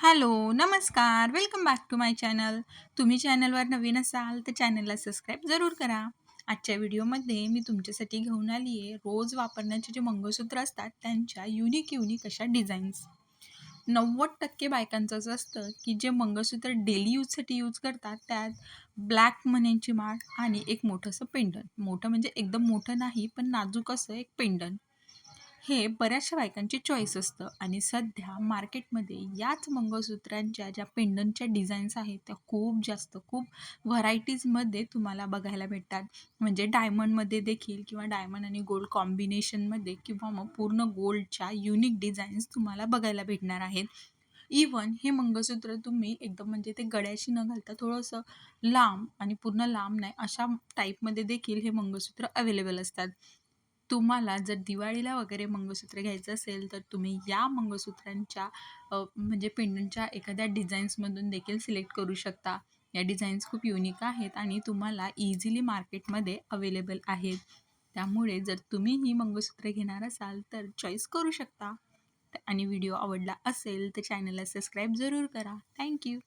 Hello, नमस्कार. Welcome back to my channel. तुम्ही चॅनलवर नवीन असाल तर चॅनलला सबस्क्राईब जरूर करा. आजच्या व्हिडिओमध्ये मी तुमच्यासाठी घेऊन आली आहे रोज वापरण्याचे जे मंगळसूत्र असतात त्यांच्या युनिक युनिक अशा डिझाईन्स. नव्वद टक्के बायकांचं असं असतं की जे मंगळसूत्र डेली यूजसाठी यूज करतात त्यात ब्लॅक मण्यांची माळ आणि एक मोठंसं पेंडंट. मोठं म्हणजे एकदम मोठं नाही पण नाजूक असं एक पेंडंट. हे बऱ्याचशा बायकांची चॉईस असतं. आणि सध्या मार्केटमध्ये याच मंगळसूत्रांच्या ज्या पेंडंटच्या डिझाईन्स आहेत त्या खूप जास्त खूप व्हरायटीजमध्ये तुम्हाला बघायला भेटतात. म्हणजे डायमंडमध्ये देखील किंवा डायमंड आणि गोल्ड कॉम्बिनेशनमध्ये किंवा मग पूर्ण गोल्डच्या युनिक डिझाईन्स तुम्हाला बघायला भेटणार आहेत. इवन हे मंगळसूत्र तुम्ही एकदम म्हणजे ते गळ्याशी न घालता थोडंसं लांब आणि पूर्ण लांब नाही अशा टाईपमध्ये देखील हे मंगळसूत्र अवेलेबल असतात. तुम्हाला जर दिवाळीला वगैरे मंगळसूत्र घ्यायचं असेल तर तुम्ही या मंगळसूत्रांच्या म्हणजे पेंडंटच्या एखाद्या डिझाईन्समधून देखील सिलेक्ट करू शकता. या डिझाईन्स खूप युनिक आहेत आणि तुम्हाला इझिली मार्केटमध्ये अवेलेबल आहेत. त्यामुळे जर तुम्ही ही मंगळसूत्र घेणार असाल तर चॉईस करू शकता. आणि व्हिडिओ आवडला असेल तर चॅनलला सबस्क्राईब जरूर करा. थँक्यू.